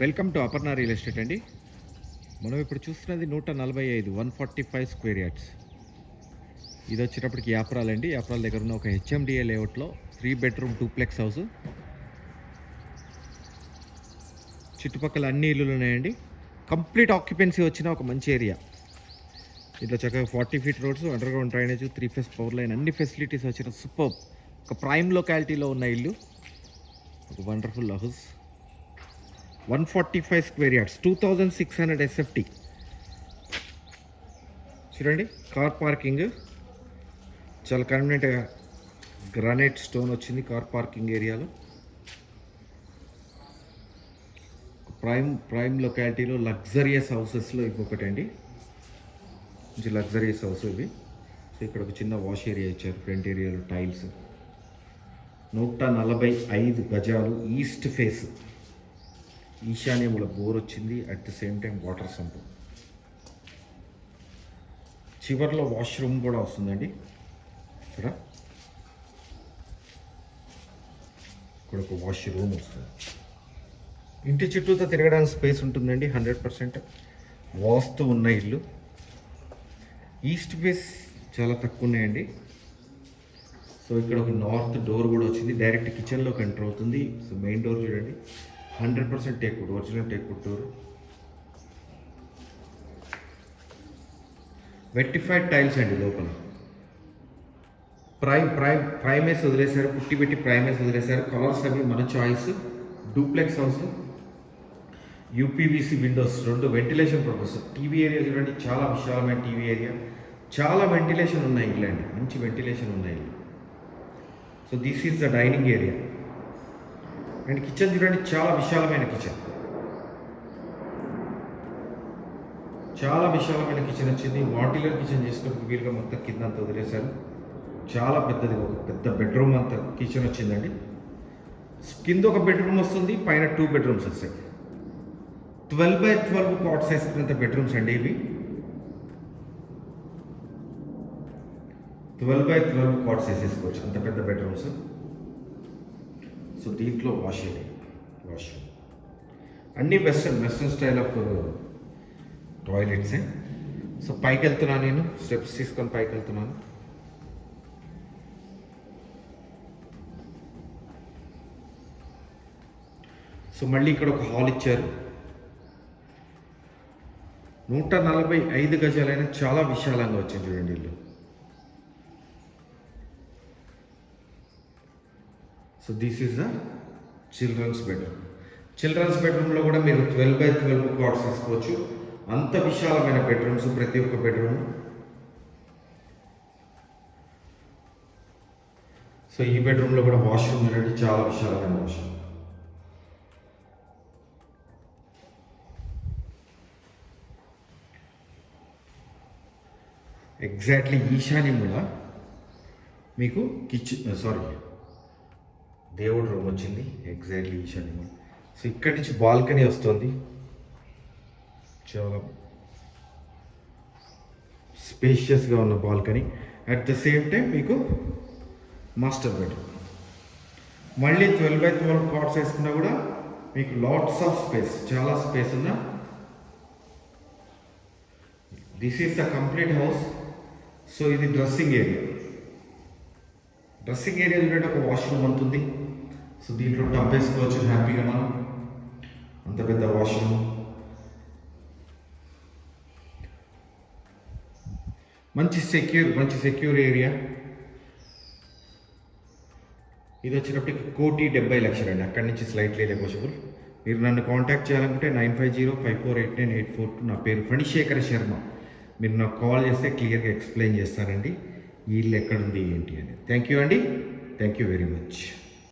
Welcome to Aparna real estate అండి. మనం ఇప్పుడు చూస్తున్నది నూట నలభై ఐదు one forty five square yards. ఇది వచ్చేటప్పటికి యాప్రాల్ అండి. యాప్రాల్ దగ్గర ఉన్న ఒక హెచ్ఎండిఏ లేఅవుట్లో త్రీ బెడ్రూమ్ డూప్లెక్స్ హౌస్ చుట్టుపక్కల అన్ని ఇల్లులు ఉన్నాయండి. కంప్లీట్ ఆక్యుపెన్సీ వచ్చిన ఒక మంచి ఏరియా ఇట్లా చక్కగా forty feet roads underground drainage three phase power line అన్ని ఫెసిలిటీస్ వచ్చిన సూపర్ ఒక ప్రైమ్ లొకాలిటీలో ఉన్న ఇల్లు. ఒక wonderful house one forty five square yards two thousand six hundred SFT చూడండి కార్ పార్కింగ్ చాలా కన్వీనియంట్గా గ్రానైట్ స్టోన్ వచ్చింది కార్ పార్కింగ్ ఏరియాలో. ప్రైమ్ ప్రైమ్ లొకాలిటీలో లగ్జరియస్ హౌసెస్లో ఇంకొకటి అండి మంచి లగ్జరియస్ హౌస్ ఇవి. సో ఇక్కడ ఒక చిన్న వాష్ ఏరియా ఇచ్చారు ఫ్రంట్ ఏరియాలో టైల్స్ నూట నలభై ఐదు గజాలు ఈస్ట్ ఫేస్ ఈశాన్యముల బోర్ వచ్చింది at the same time water sump చివర్లో వాష్రూమ్ కూడా వస్తుందండి. ఇక్కడ ఇక్కడ ఒక వాష్రూమ్ వస్తుంది. ఇంటి చుట్టూతో తిరగడానికి స్పేస్ ఉంటుందండి హండ్రెడ్ పర్సెంట్ వాస్తు ఉన్న ఇల్లు. ఈస్ట్ ఫేస్ చాలా తక్కువ ఉన్నాయండి. సో ఇక్కడ ఒక నార్త్ డోర్ కూడా వచ్చింది. డైరెక్ట్ కిచెన్లోకి ఎంటర్ అవుతుంది. సో మెయిన్ డోర్ చూడండి. Hundred percent teak teakwood original teak door vitrified tiles అండి లోపల. ప్రైమ్ ప్రైమ్ ప్రైమేస్ వదిలేశారు పుట్టి పెట్టి ప్రైమేస్ వదిలేశారు. కలర్స్ అవి మన choice. Duplex house UPVC windows రెండు వెంటిలేషన్ పర్పస్. టీవీ ఏరియా చూడండి చాలా విశాలమైన టీవీ ఏరియా. చాలా వెంటిలేషన్ ఉన్నాయి ఇల్లు అండి మంచి వెంటిలేషన్ ఉన్నాయి. So this is the dining area. And kitchen చూడండి చాలా విశాలమైన కిచెన్. చాలా విశాలమైన కిచెన్ వచ్చింది. వాటిలర్ కిచెన్ చేసుకుని వీలుగా మొత్తం కింద అంతా వదిలేశారు. చాలా పెద్దది ఒక పెద్ద బెడ్రూమ్ అంత కిచెన్ వచ్చిందండి. కింద ఒక బెడ్రూమ్ వస్తుంది పైన టూ బెడ్రూమ్స్ వస్తాయి. ట్వెల్వ్ బై ట్వెల్వ్ కాట్స్ వేసుకున్నంత బెడ్రూమ్స్ అండి ఇవి. ట్వెల్వ్ బై ట్వెల్వ్ కాట్స్ వేసేసుకోవచ్చు అంత పెద్ద బెడ్రూమ్స్. సో దీంట్లో వాష్ ఏరియా వాష్ అన్నీ western western style of uh, టాయిలెట్సే సో పైకి వెళ్తున్నాను నేను. స్టెప్స్ తీసుకొని పైకి వెళ్తున్నాను సో మళ్ళీ ఇక్కడ ఒక హాల్ ఇచ్చారు. నూట నలభై ఐదు గజాలైన చాలా విశాలంగా వచ్చింది చూడండి ఇల్లు. So this is the children's bedroom children's బెడ్రూమ్లో కూడా మీరు ట్వెల్వ్ బై ట్వెల్వ్ కాట్స్ తీసుకోవచ్చు. అంత విశాలమైన బెడ్రూమ్స్ ప్రతి ఒక్క బెడ్రూమ్ సో ఈ బెడ్రూమ్లో కూడా వాష్రూమ్ చూడండి చాలా విశాలమైన వాష్రూమ్ ఎగ్జాక్ట్లీ ఈశాన్యముల మీకు కిచెన్ సారీ దేవుడు రూమ్ వచ్చింది. ఎగ్జాక్ట్లీ ఈశాన్యం సో ఇక్కడి నుంచి బాల్కనీ వస్తుంది. చాలా స్పేషియస్గా ఉన్న balcony. At the same time మీకు మాస్టర్ బెడ్రూమ్ మళ్ళీ ట్వెల్వ్ బై ట్వెల్వ్ కాట్స్ వేసుకున్నా కూడా మీకు లాట్స్ ఆఫ్ స్పేస్ చాలా స్పేస్ ఉన్న this is the complete house so ఇది డ్రెస్సింగ్ ఏరియా డ్రెస్సింగ్ ఏరియా చూడండి ఒక వాష్రూమ్ ఉంటుంది సో దీంట్లో టంపేసుకోవచ్చు వేసుకోవచ్చు హ్యాపీగా మనం. అంత పెద్ద వాష్రూమ్. మంచి సెక్యూర్ మంచి సెక్యూర్ ఏరియా. ఇది వచ్చినప్పటికి కోటి డెబ్బై లక్షలు అండి. అక్కడి నుంచి స్లైట్లీ నెగోషియబుల్ మీరు నన్ను కాంటాక్ట్ చేయాలనుకుంటే nine five zero five four eight nine eight four two నా పేరు ఫణిశేఖర శర్మ. మీరు నాకు కాల్ చేస్తే క్లియర్గా ఎక్స్ప్లెయిన్ చేస్తానండి ఈ ఎక్కడుంది ఏంటి అని థ్యాంక్ యూ అండి. Thank you very much